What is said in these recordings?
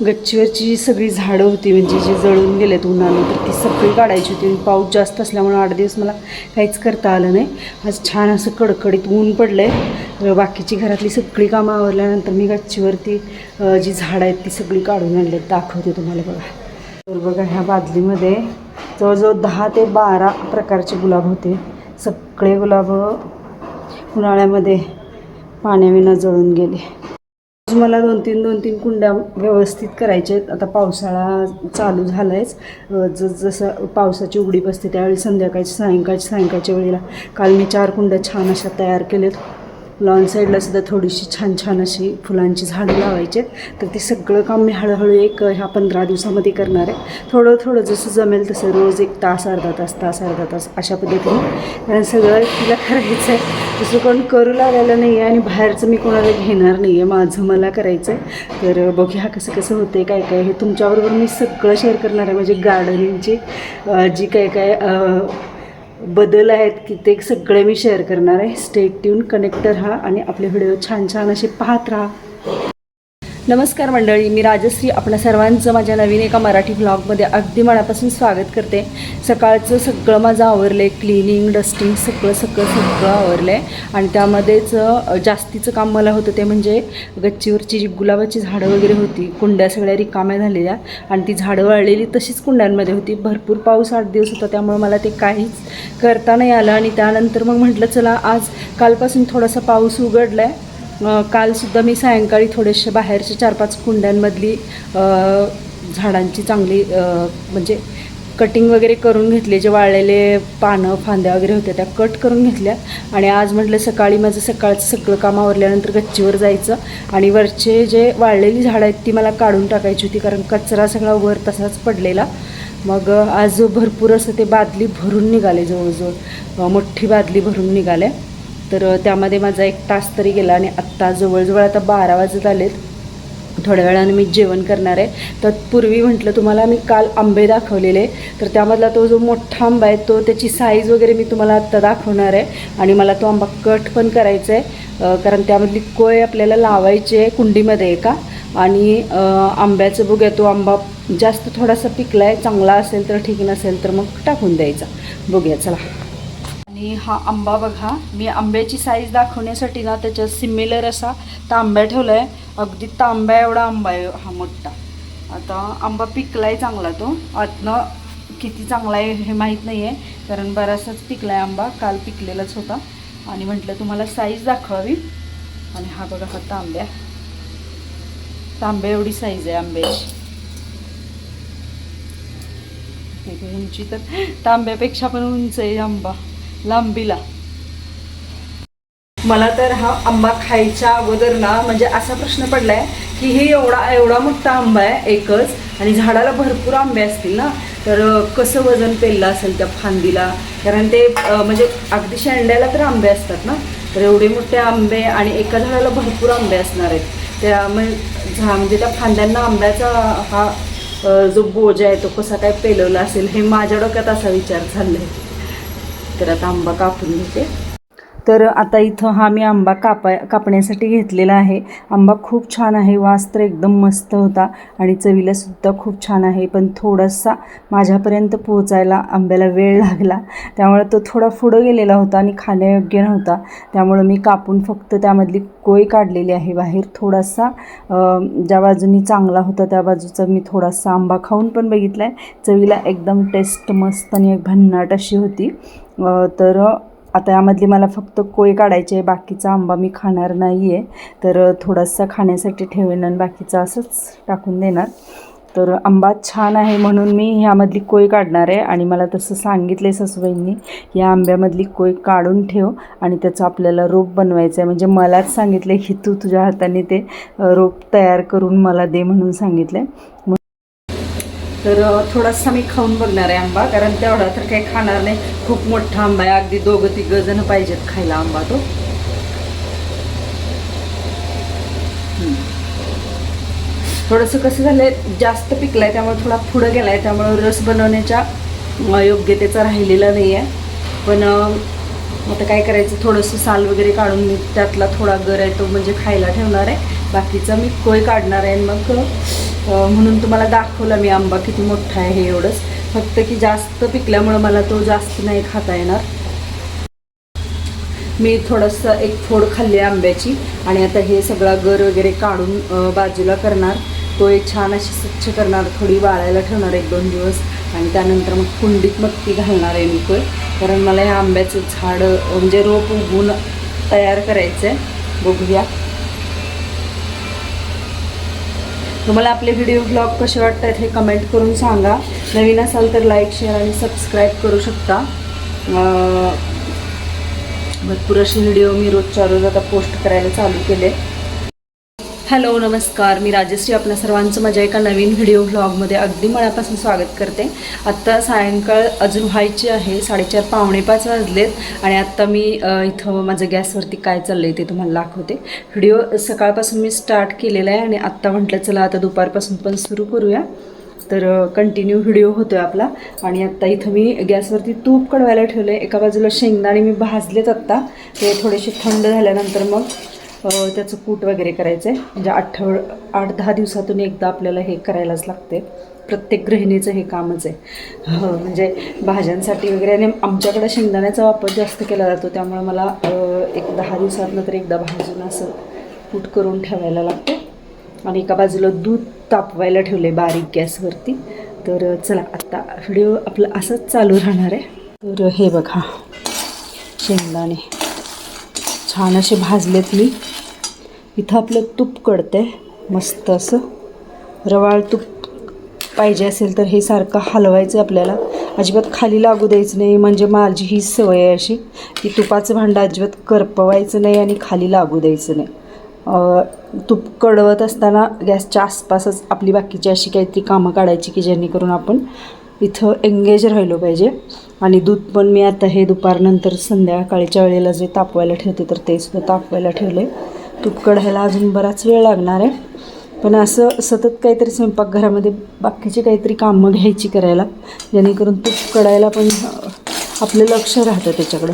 गच्चीवरची जी सगळी झाडं होती म्हणजे जी जळून गेलेत उन्हाने तर ती सगळी काढायची होती. आणि पाऊस जास्त असल्यामुळे आठ दिवस मला काहीच करता आलं नाही. आज छान असं कडकडीत ऊन पडलं आहे बाकीची घरातली सगळी कामं आवरल्यानंतर मी गच्चीवरती जी झाडं आहेत ती सगळी काढून आणलेत. दाखवते तुम्हाला बघा. तर बघा ह्या बादलीमध्ये जवळजवळ दहा ते बारा प्रकारचे गुलाब होते. सगळे गुलाब उन्हाळ्यामध्ये पाण्याविना जळून गेले. मला दोन तीन दोन तीन कुंड्या व्यवस्थित करायच्या आहेत. आता पावसाळा चालू झाला आहेच ज जसं पावसाची उघडी बसते त्यावेळी संध्याकाळची सायंकाळची सायंकाळच्या वेळेला. काल मी चार कुंड्या छान अशा तयार केलेत. लॉन साईडला सुद्धा थोडीशी छान छान अशी फुलांची झाडं लावायची आहेत तर ते सगळं काम मी हळूहळू एक ह्या पंधरा दिवसामध्ये करणार आहे. थोडं थोडं जसं जमेल तसं रोज एक तास अर्धा तास तास अर्धा तास अशा पद्धतीने. कारण सगळं तिला करायचं आहे. दुसरं कोण करू लागायला नाही आहे आणि बाहेरचं मी कोणाला घेणार नाही आहे माझं मला करायचं आहे तर बघूया कसं कसं होतं काय काय हे तुमच्याबरोबर मी सगळं शेअर करणार आहे. म्हणजे गार्डनिंगची जी काय काय बदल आहेत की ते सगळे मी शेअर करणार आहे. स्टेट ट्यून कनेक्टर हा आणि आपले व्हिडिओ छान छान असे पाहत राहा. नमस्कार मंडळी मी राजश्री आपल्या सर्वांचं माझ्या नवीन एका मराठी ब्लॉगमध्ये अगदी मनापासून स्वागत करते. सकाळचं सगळं माझं आवरलं आहे क्लिनिंग डस्टिंग सगळं सगळं सगळं आवरलं आहे आणि त्यामध्येच जास्तीचं काम मला होतं ते म्हणजे गच्चीवरची जी गुलाबाची झाडं वगैरे होती कुंड्या सगळ्या रिकाम्या झालेल्या. आणि ती झाडं वाळलेली तशीच कुंड्यांमध्ये होती. भरपूर पाऊस आठ दिवस होता त्यामुळे मला ते काहीच करता नाही आलं. आणि त्यानंतर मग म्हटलं चला आज कालपासून थोडासा पाऊस उघडला आहे कालसुद्धा मी सायंकाळी थोडेसे बाहेरच्या चार पाच कुंड्यांमधली झाडांची चांगली म्हणजे कटिंग वगैरे करून घेतले जे वाळलेले पानं फांद्या वगैरे होत्या त्या कट करून घेतल्या. आणि आज म्हटलं सकाळी माझं सकाळचं सगळं काम आवरल्यानंतर गच्चीवर जायचं. आणि वरचे जे वाळलेली झाडं आहेत ती मला काढून टाकायची होती कारण कचरा सगळा वर तसाच पडलेला. मग आज भरपूर असं ते बादली भरून निघाले जवळजवळ. मोठी बादली भरून निघाल्या. तर त्यामध्ये माझा एक तास तरी गेला आणि आत्ता जवळजवळ आता बारा वाजत आलेत. थोड्या वेळाने मी जेवण करणार आहे. तर पूर्वी म्हटलं तुम्हाला मी काल आंबे दाखवलेले. तर त्यामधला तो जो मोठा आंबा आहे तो त्याची साईज वगैरे मी तुम्हाला आत्ता दाखवणार आहे. आणि मला तो आंबा कट पण करायचा आहे. कारण त्यामधली कोय आपल्याला लावायची आहे कुंडीमध्ये एका. आणि आंब्याचं बघूया तो आंबा जास्त थोडासा पिकला आहे चांगला असेल तर ठीक नसेल तर मग टाकून द्यायचा. बघूया चला. आणि हा आंबा बघा मी आंब्याची साईज दाखवण्यासाठी ना त्याच्या सिमिलर असा तांब्या ठेवला आहे अगदी तांब्या एवढा आंबा आहे हा मोठा. आता आंबा पिकला आहे चांगला तो. आतनं किती चांगला आहे हे माहीत नाही आहे कारण बराचसाच पिकला आहे आंबा काल पिकलेलाच होता. आणि म्हटलं तुम्हाला साईज दाखवावी. आणि हा बघा हा तांब्या. तांब्या एवढी साईज आहे आंब्याची. उंची तर तांब्यापेक्षा पण उंच आहे आंबा. लांबीला. मला तर हा आंबा खायच्या अगोदर ना म्हणजे असा प्रश्न पडलाय की हे एवढा एवढा मोठा आंबा आहे एकच आणि झाडाला भरपूर आंबे असतील ना? तर कसं वजन पेललं असेल त्या फांदीला? कारण ते म्हणजे अगदी शेंड्याला तर आंबे असतात ना? तर एवढे मोठे आंबे आणि एका झाडाला भरपूर आंबे असणार आहेत. त्यामुळे झा म्हणजे त्या फांद्यांना आंब्याचा हा जो बोज आहे तो कसा काय पेलवला असेल हे माझ्या डोक्यात असा विचार चाललाय. तर आता आंबा कापून घेते. तर आता इथं हा मी आंबा कापाय कापण्यासाठी घेतलेला आहे. आंबा खूप छान आहे वास तर एकदम मस्त होता आणि चवीला सुद्धा खूप छान आहे. पण थोडासा माझ्यापर्यंत पोहोचायला आंब्याला वेळ लागला. त्यामुळे तो थोडा पुढं गेलेला होता आणि खाण्यायोग्य नव्हता. त्यामुळं मी कापून फक्त त्यामधली कोय काढलेली आहे बाहेर. थोडासा ज्या बाजूनी चांगला होता त्या बाजूचा मी थोडासा आंबा खाऊन पण बघितला आहे चवीला एकदम टेस्ट मस्त आणि एक भन्नाट अशी होती. तर आता यामधली मला फक्त कोय काढायची आहे बाकीचा आंबा मी खाणार नाही आहे तर थोडासा खाण्यासाठी ठेवेन आणि बाकीचा असंच टाकून देणार. तर आंबा छान आहे म्हणून मी ह्यामधली कोय काढणार आहे. आणि मला तसं सांगितलं आहे सासूबाईंनी या आंब्यामधली कोय काढून ठेव आणि त्याचं आपल्याला रोप बनवायचं आहे म्हणजे मलाच सांगितलं आहे की तू तुझ्या हाताने ते रोप तयार करून मला दे म्हणून सांगितलं आहे तर थोडासा मी खाऊन बघणार आहे आंबा कारण तेवढा तर काही खाणार नाही. खूप मोठा आंबा आहे अगदी दोघं तिघं जण पाहिजेत खायला आंबा तो. थोडंसं कसं झालंय जास्त पिकलाय त्यामुळे थोडा पुढं गेलाय त्यामुळे रस बनवण्याच्या योग्यतेचा राहिलेला नाही आहे पण आता काय करायचं थोडंसं साल वगैरे काढून मी त्यातला थोडा गर आहे तो म्हणजे खायला ठेवणार आहे. बाकीचा मी कोय काढणार आहे आणि मग म्हणून तुम्हाला दाखवला मी आंबा किती मोठा आहे हे एवढंच. फक्त की जास्त पिकल्यामुळं मला तो जास्त नाही खाता येणार. मी थोडंसं एक फोड खाल्ली आहे आंब्याची आणि आता हे सगळा गर वगैरे काढून बाजूला करणार. तो एक छान अशी स्वच्छ करणार थोडी वाळायला ठेवणार एक दोन दिवस. आणि त्यानंतर मग कुंडीत मग ती घालणार आहे मी पण. कारण मला हे आंब्याचं झाड म्हणजे रोप उगवून तयार करायचं आहे बघूया. तुम्हाला आपले व्हिडिओ ब्लॉग कसे वाटतात हे कमेंट करून सांगा. नवीन असाल तर लाईक शेअर आणि सबस्क्राईब करू शकता. भरपूर असे व्हिडिओ मी रोजच्या रोज आता पोस्ट करायला चालू केले. हॅलो नमस्कार. मी राजश्री आपल्या सर्वांचं माझ्या एका नवीन व्हिडिओ व्लॉगमध्ये अगदी मनापासून स्वागत करते. आत्ता सायंकाळ अजून व्हायची आहे साडेचार पावणे पाच वाजलेत आणि आत्ता मी इथं माझं गॅसवरती काय चाललं आहे ते तुम्हाला दाखवते. व्हिडिओ सकाळपासून मी स्टार्ट केलेला आहे आणि आत्ता म्हटलं चला आता दुपारपासून पण सुरू करूया. तर कंटिन्यू व्हिडिओ होतो आहे आपला आणि आत्ता इथं मी गॅसवरती तूप कडवायला ठेवलं आहे एका बाजूला शेंगदाणे मी भाजलेत आत्ता. ते थोडेसे थंड झाल्यानंतर मग त्याचं कूट वगैरे करायचं आहे म्हणजे आठवड आठ दहा दिवसातून एकदा आपल्याला हे करायलाच लागते प्रत्येक गृहिणीचं हे कामच आहे. म्हणजे भाज्यांसाठी वगैरे आणि आमच्याकडे शेंगदाण्याचा वापर जास्त केला जातो. त्यामुळे मला एक दहा दिवसातनं तर एकदा भाजून असं कूट करून ठेवायला लागते आणि एका बाजूला दूध तापवायला ठेवलं आहे बारीक गॅसवरती. तर चला आत्ता व्हिडिओ आपलं असंच चालू राहणार आहे. तर हे बघा. शेंगदाणे. छान असे भाजलेत मी. इथं आपलं तूप कळते मस्त असं. रवाळ तूप पाहिजे असेल तर हे सारखं हलवायचं आपल्याला. अजिबात खाली लागू द्यायचं नाही म्हणजे माझी ही सवय आहे अशी की तुपाचं भांडं अजिबात करपवायचं नाही आणि खाली लागू द्यायचं नाही. तूप कडवत असताना गॅसच्या आसपासच आपली बाकीची अशी काहीतरी कामं काढायची की जेणेकरून आपण इथं एंगेज राहिलो पाहिजे. आणि दूध पण मी आता हे दुपारनंतर संध्याकाळच्या वेळेला जे तापवायला ठेवते तर ते सुद्धा तापवायला ठेवले तूप कढायला अजून बराच वेळ लागणार आहे. पण असं सतत काहीतरी स्वयंपाकघरामध्ये बाकीची काहीतरी कामं घ्यायची करायला जेणेकरून तूप कढायला पण आपलं लक्ष राहतं त्याच्याकडं.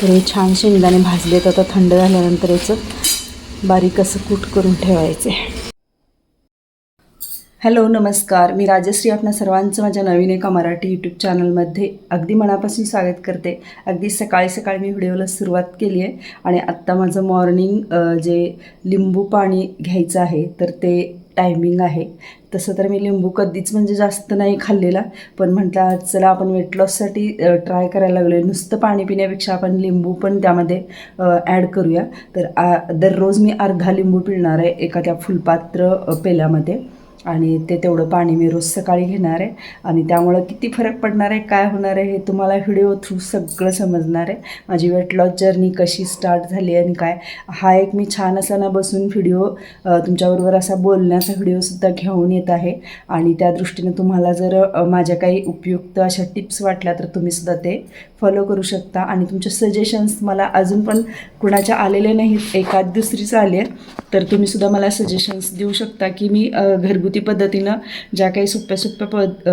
तर हे छान शेंगदाणे भाजलेत. आता थंड झाल्यानंतर याचं बारीक असं कूट करून ठेवायचं. आहे हॅलो नमस्कार. मी राजश्री आपणा सर्वांचं माझ्या नवीन एका मराठी यूट्यूब चॅनलमध्ये अगदी मनापासून स्वागत करते. अगदी सकाळी सकाळी मी व्हिडिओला सुरुवात केली आहे आणि आत्ता माझं मॉर्निंग जे लिंबू पाणी घ्यायचं आहे तर ते टायमिंग आहे. तसं तर मी लिंबू कधीच म्हणजे जास्त नाही खाल्लेला पण म्हटलं चला आपण वेट लॉससाठी ट्राय करायला लागलो आहे नुसतं पाणी पिण्यापेक्षा आपण लिंबू पण त्यामध्ये ॲड करूया. तर आ दररोज मी अर्धा लिंबू पिळणार आहे एका त्या फुलपात्र पेल्यामध्ये. आणि ते तेवढं पाणी मी रोज सकाळी घेणार आहे. आणि त्यामुळं किती फरक पडणार आहे काय होणार आहे हे तुम्हाला व्हिडिओ थ्रू सगळं समजणार आहे. माझी वेट लॉस जर्नी कशी स्टार्ट झाली आणि काय हा एक मी छान असाना बसून व्हिडिओ तुमच्याबरोबर असा बोलण्याचा व्हिडिओसुद्धा घेऊन येत आहे. आणि त्या दृष्टीने तुम्हाला जर माझ्या काही उपयुक्त अशा टिप्स वाटल्या तर तुम्हीसुद्धा ते फॉलो करू शकता. आणि तुमचे सजेशन्स मला अजून पण कुणाच्या आलेले नाहीत एकाच दुसरीच आले तर तुम्हीसुद्धा मला सजेशन्स देऊ शकता की मी घरगुती पद्धतीनं ज्या काही सोप्या सोप्या पद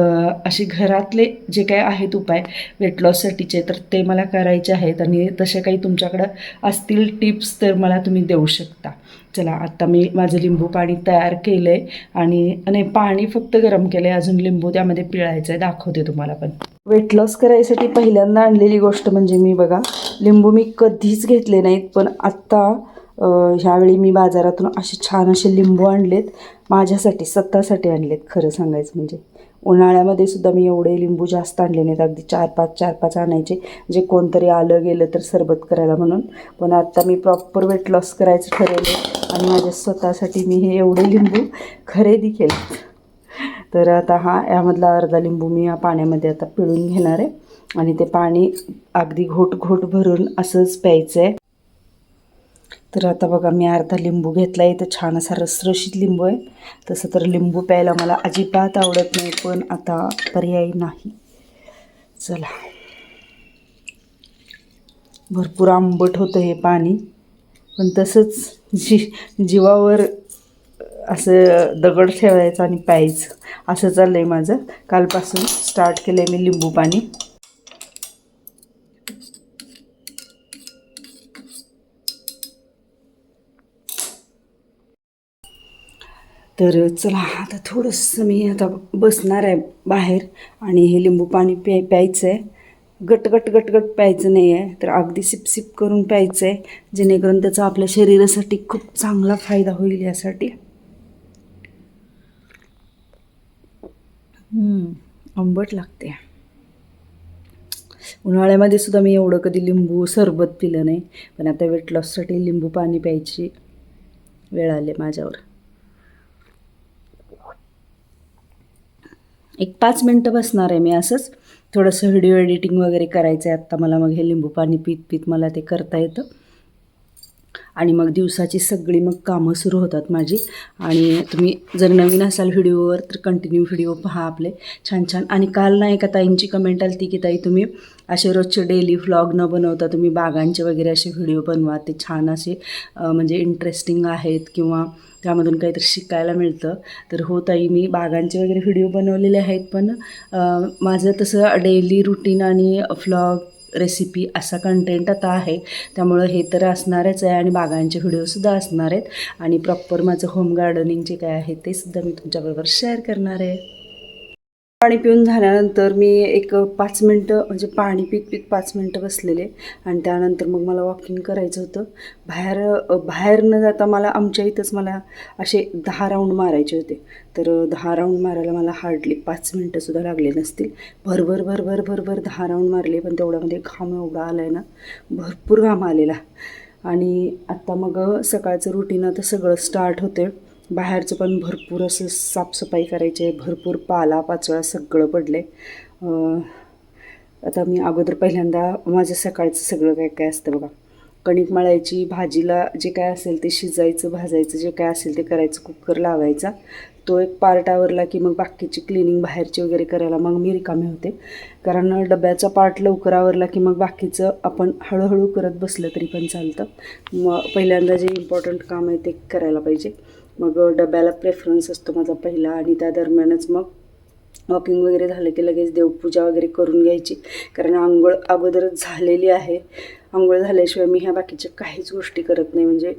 असे घरातले जे काही आहेत उपाय वेट लॉससाठीचे तर ते मला करायचे आहेत आणि तसे काही तुमच्याकडं असतील टिप्स तर मला तुम्ही देऊ शकता. चला आता मी माझं लिंबू पाणी तयार केलं आहे आणि नाही पाणी फक्त गरम केलं आहे अजून लिंबू त्यामध्ये पिळायचं आहे दाखवते तुम्हाला पण. वेट लॉस करायसाठी पहिल्यांदा आणलेली गोष्ट म्हणजे मी बघा लिंबू मी कधीच घेतले नाहीत पण आत्ता ह्यावेळी मी बाजारातून असे छान असे लिंबू आणलेत माझ्यासाठी स्वतःसाठी आणलेत खरं सांगायचं म्हणजे. उन्हाळ्यामध्ये सुद्धा मी एवढे लिंबू जास्त आणले नाहीत. अगदी चार पाच चार पाच आणायचे. जे कोणतरी आलं गेलं तर सरबत करायला म्हणून. पण आत्ता मी प्रॉपर वेट लॉस करायचं ठरवलं आणि माझ्या स्वतःसाठी मी हे एवढे लिंबू खरेदी केले. तर आता हा यामधला अर्धा लिंबू मी या पाण्यामध्ये आता पिळून घेणार आहे. आणि ते पाणी अगदी घोट घोट भरून असंच प्यायचं आहे तर आता बघा मी अर्धा लिंबू घेतला आहे तर छान असा रसरशीत लिंबू आहे. तसं तर लिंबू प्यायला मला अजिबात आवडत नाही पण आता पर्याय नाही. चला. भरपूर आंबट होतं हे पाणी. पण तसंच जी जीवावर असं दगड ठेवायचं आणि प्यायचं असं चाललं आहे माझं. कालपासून स्टार्ट केलं आहे मी लिंबू पाणी. तर चला आता थोडंसं मी आता बसणार आहे बाहेर आणि हे लिंबू पाणी प्याय प्यायचं आहे गट गट गट गट प्यायचं नाही आहे तर अगदी सिपसिप करून प्यायचं आहे जेणेकरून त्याचा आपल्या शरीरासाठी खूप चांगला फायदा होईल यासाठी. आंबट लागते. उन्हाळ्यामध्ये सुद्धा मी एवढं कधी लिंबू सरबत पिलं नाही पण आता वेट लॉससाठी लिंबू पाणी प्यायची वेळ आली माझ्यावर. एक पाच मिनटं बसणार आहे मी असंच. थोडंसं व्हिडिओ एडिटिंग वगैरे करायचं आहे आत्ता मला मग हे लिंबू पाणी पीत पीत मला ते करता येतं. आणि मग दिवसाची सगळी मग कामं सुरू होतात माझी. आणि तुम्ही जर नवीन असाल व्हिडिओवर तर कंटिन्यू व्हिडिओ पहा आपले. छान छान. आणि काल ना एका ताईंची कमेंट आली ती की ताई तुम्ही असे रोजचे डेली व्लॉग न बनवता तुम्ही बागांचे वगैरे असे व्हिडिओ बनवा. ते छान असे म्हणजे इंटरेस्टिंग आहेत किंवा त्यामधून काहीतरी शिकायला मिळतं. तर हो ताई मी बागांचे वगैरे व्हिडिओ बनवलेले आहेत पण माझं तसं डेली रुटीन आणि फ्लॉग रेसिपी असा कंटेंट आता आहे. त्यामुळं हे तर असणारच आहे आणि बागांचे व्हिडिओसुद्धा असणार आहेत. आणि प्रॉपर माझं होम गार्डनिंग जे काय आहे ते सुद्धा मी तुमच्याबरोबर शेअर करणार आहे. पाणी पिऊन झाल्यानंतर मी एक पाच मिनटं म्हणजे पाणी पित पित पाच मिनटं बसलेले. आणि त्यानंतर मग मला वॉकिंग करायचं होतं. बाहेर बाहेर न जाता मला आमच्या इथंच मला असे दहा राऊंड मारायचे होते. तर दहा राऊंड मारायला मला हार्डली पाच मिनटंसुद्धा लागले नसतील. भरभर भरभर भरभर दहा राऊंड मारले पण तेवढ्यामध्ये घाम एवढा आला आहे ना भरपूर घाम आलेला. आणि आत्ता मग सकाळचं रुटीन आता सगळं स्टार्ट होते बाहेरचं पण भरपूर असं साफसफाई करायची आहे भरपूर पाला पाचोळा सगळं पडले आता मी अगोदर पहिल्यांदा माझं सकाळचं सगळं काय काय असतं बघा. कणिक मळायची भाजीला जे काय असेल ते शिजायचं भाजायचं जे काय असेल ते करायचं कुकर लावायचा. तो एक पार्ट आवरला की मग बाकीची क्लिनिंग बाहेरची वगैरे करायला मग मी रिकामे होते. कारण डब्याचा पार्ट लवकर आवरला की मग बाकीचं आपण हळूहळू करत बसलं तरी पण चालतं. मग पहिल्यांदा जे इम्पॉर्टंट काम आहे ते करायला पाहिजे. मग डब्याला प्रेफरन्स असतो माझा पहिला आणि त्या दरम्यानच मग वॉकिंग वगैरे झालं की लगेच देवपूजा वगैरे करून घ्यायची. कारण आंघोळ अगोदरच झालेली आहे. आंघोळ झाल्याशिवाय मी ह्या बाकीच्या काहीच गोष्टी करत नाही. म्हणजे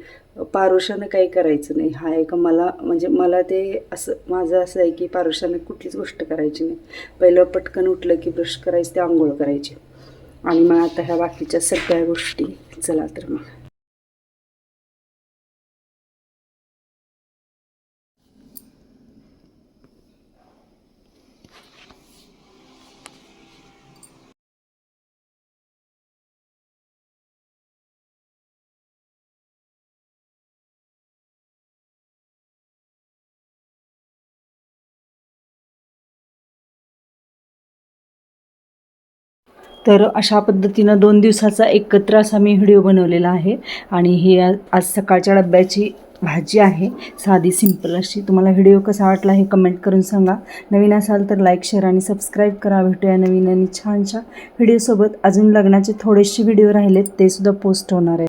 पारुषानं काही करायचं नाही. हा एक मला म्हणजे मला ते असं माझं असं आहे की पारुषानं कुठलीच गोष्ट करायची नाही. पहिलं पटकन उठलं की ब्रश करायचं ते आंघोळ करायची. आणि मग आता ह्या बाकीच्या सगळ्या गोष्टी चला तर मग. तर अशा पद्धतीनं दोन दिवसाचा एकत्र असा मी व्हिडिओ बनवलेला आहे. आणि ही आज सकाळच्या डब्याची भाजी आहे. साधी सिंपल अशी. तुम्हाला व्हिडिओ कसा वाटला हे कमेंट करून सांगा. नवीन असाल तर लाईक शेअर आणि सबस्क्राईब करा. भेटूया नवीन आणि छानशा व्हिडिओसोबत. अजून लग्नाचे थोडेसे व्हिडिओ राहिलेत ते सुद्धा पोस्ट होणार आहेत.